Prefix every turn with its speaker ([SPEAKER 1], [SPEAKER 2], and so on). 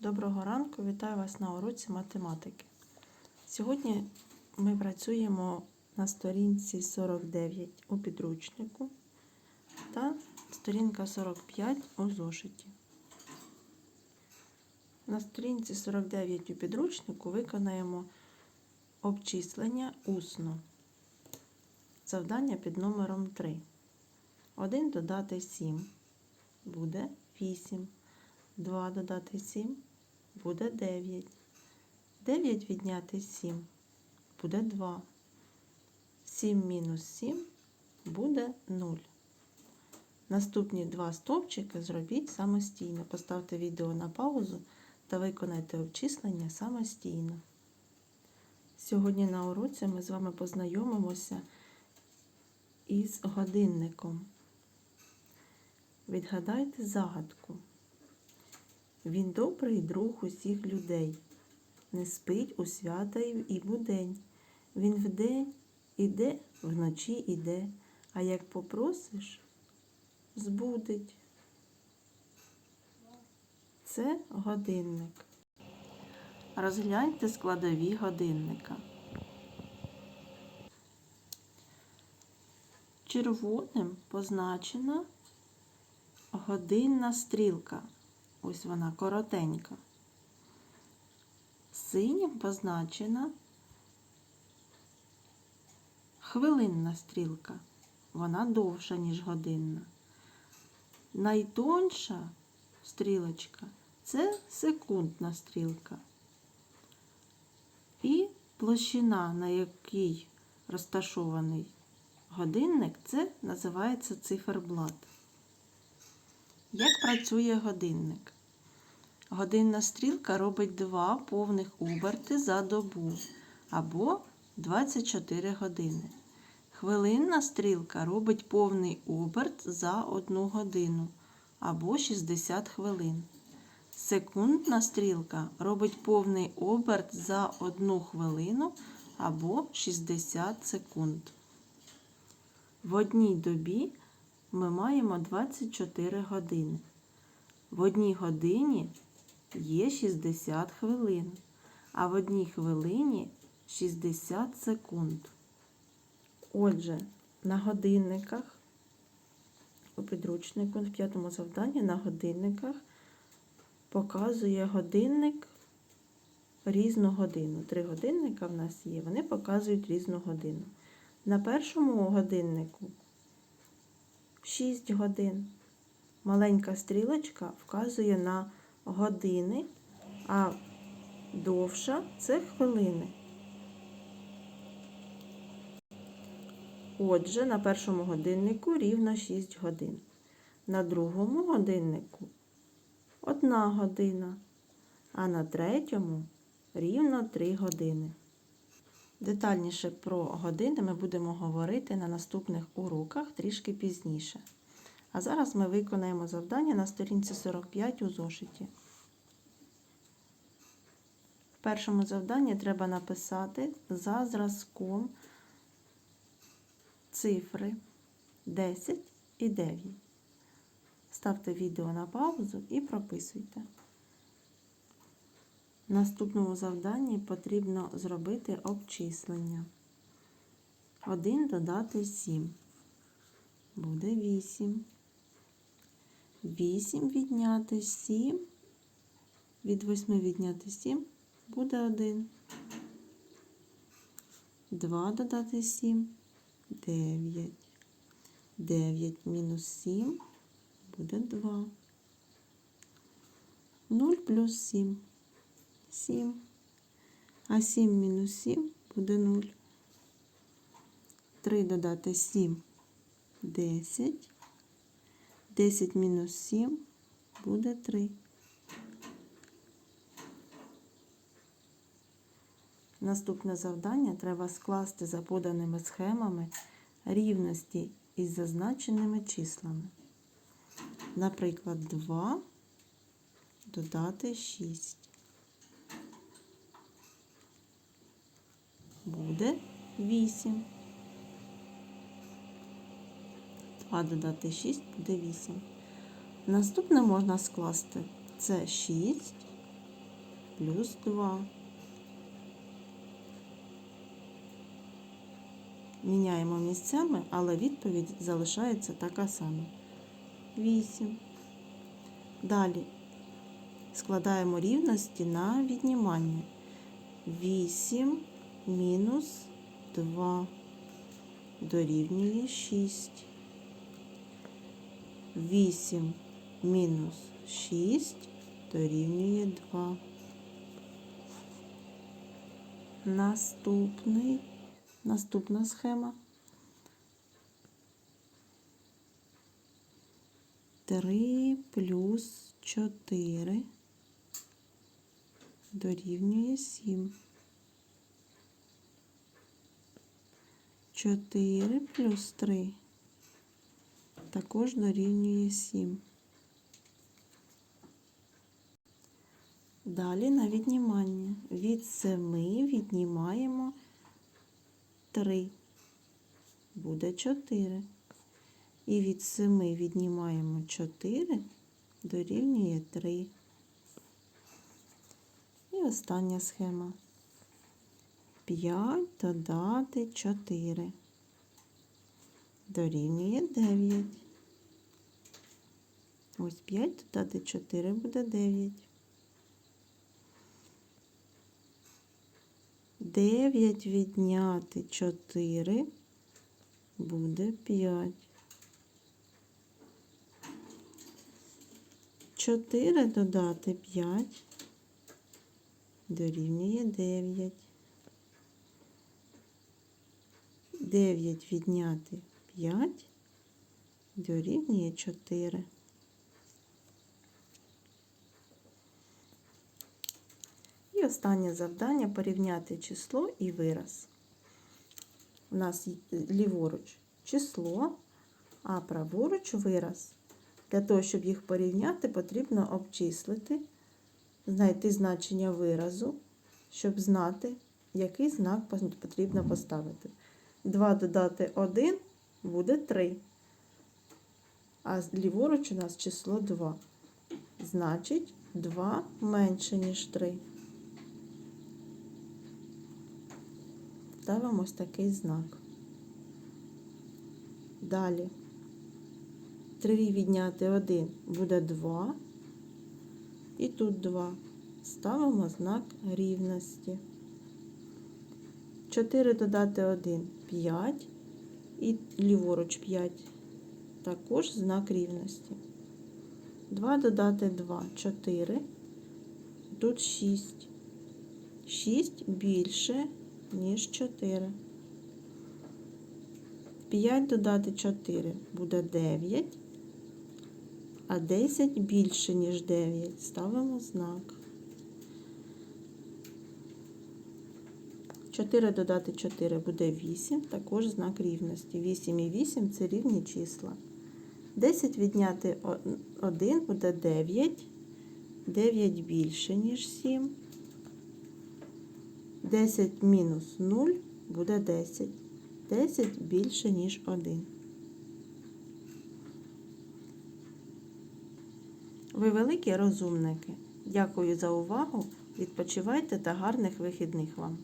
[SPEAKER 1] Доброго ранку, вітаю вас на уроці математики. Сьогодні ми працюємо на сторінці 49 у підручнику та сторінка 45 у зошиті. На сторінці 49 у підручнику виконаємо обчислення усно. Завдання під номером 3. 1 додати 7 буде 8. 2 додати 7 буде 9. 9 відняти 7 буде 2. 7 мінус 7 буде 0. Наступні два стовпчики зробіть самостійно. Поставте відео на паузу та виконайте обчислення самостійно. Сьогодні на уроці ми з вами познайомимося із годинником. Відгадайте загадку. Він добрий друг усіх людей, не спить у свята і будень. Він вдень іде, вночі іде, а як попросиш, збудить. Це годинник. Розгляньте складові годинника. Червоним позначена годинна стрілка. Ось вона коротенька. Синім позначена хвилинна стрілка. Вона довша, ніж годинна. Найтонша стрілочка це секундна стрілка. І площина, на якій розташований годинник, це називається циферблат. Як працює годинник? Годинна стрілка робить два повних оберти за добу або 24 години. Хвилинна стрілка робить повний оберт за 1 годину або 60 хвилин. Секундна стрілка робить повний оберт за 1 хвилину або 60 секунд. В одній добі ми маємо 24 години. В одній годині є 60 хвилин, а в одній хвилині 60 секунд. Отже, на годинниках у підручнику в п'ятому завданні на годинниках показує годинник різну годину. Три годинника в нас є, вони показують різну годину. На першому годиннику 6 годин. Маленька стрілочка вказує на години, а довша це хвилини. Отже, на першому годиннику рівно 6 годин. На другому годиннику 1 година, а на третьому рівно 3 години. Детальніше про години ми будемо говорити на наступних уроках трішки пізніше. А зараз ми виконаємо завдання на сторінці 45 у зошиті. В першому завданні треба написати за зразком цифри 10 і 9. Ставте відео на паузу і прописуйте. В наступному завданні потрібно зробити обчислення. 1 додати 7. Буде 8. 8 відняти 7. Від 8 відняти 7 буде 1. 2 додати 7 9. 9 мінус 7 буде 2. 0 плюс 7. 7. А 7 мінус 7 буде 0. 3 додати 7 10. 10 мінус 7 буде 3. Наступне завдання треба скласти за поданими схемами рівності із зазначеними числами. Наприклад, 2 додати 6. Буде 8. 2 додати 6 буде 8. Наступне можна скласти це 6 плюс 2. Міняємо місцями, але відповідь залишається така сама. 8. Далі складаємо рівності на віднімання. 8 мінус 2 дорівнює 6. 8 мінус 6 дорівнює 2. Наступний, наступна схема. 3 плюс 4 дорівнює 7. 4 плюс 3 також дорівнює 7. Далі на віднімання. Від 7 віднімаємо 3. Буде 4. І від 7 віднімаємо 4, дорівнює 3. І остання схема. 5 додати 4. Дорівнює 9. Ось 5 додати 4 буде 9. 9 відняти 4 буде 5. 4 додати 5 дорівнює 9. 9 відняти 5 дорівнює 4. І останнє завдання порівняти число і вираз. У нас ліворуч число, а праворуч вираз. Для того, щоб їх порівняти, потрібно обчислити, знайти значення виразу, щоб знати, який знак потрібно поставити. 2 додати 1 буде 3. А ліворуч у нас число 2. Значить, 2 менше, ніж 3. Ставимо ось такий знак. Далі. 3 відняти 1 буде 2. І тут 2. Ставимо знак рівності. 4 додати 1 5. І ліворуч 5. Також знак рівності. 2 додати 2 4. Тут 6. 6 більше, ніж 4. 5 додати 4 буде 9, а 10 більше, ніж 9. Ставимо знак. 4 додати 4 буде 8, також знак рівності. 8 і 8 це рівні числа. 10 відняти 1 буде 9, 9 більше, ніж 7. 10 мінус 0 буде 10. 10 більше, ніж 1. Ви великі розумники. Дякую за увагу. Відпочивайте та гарних вихідних вам.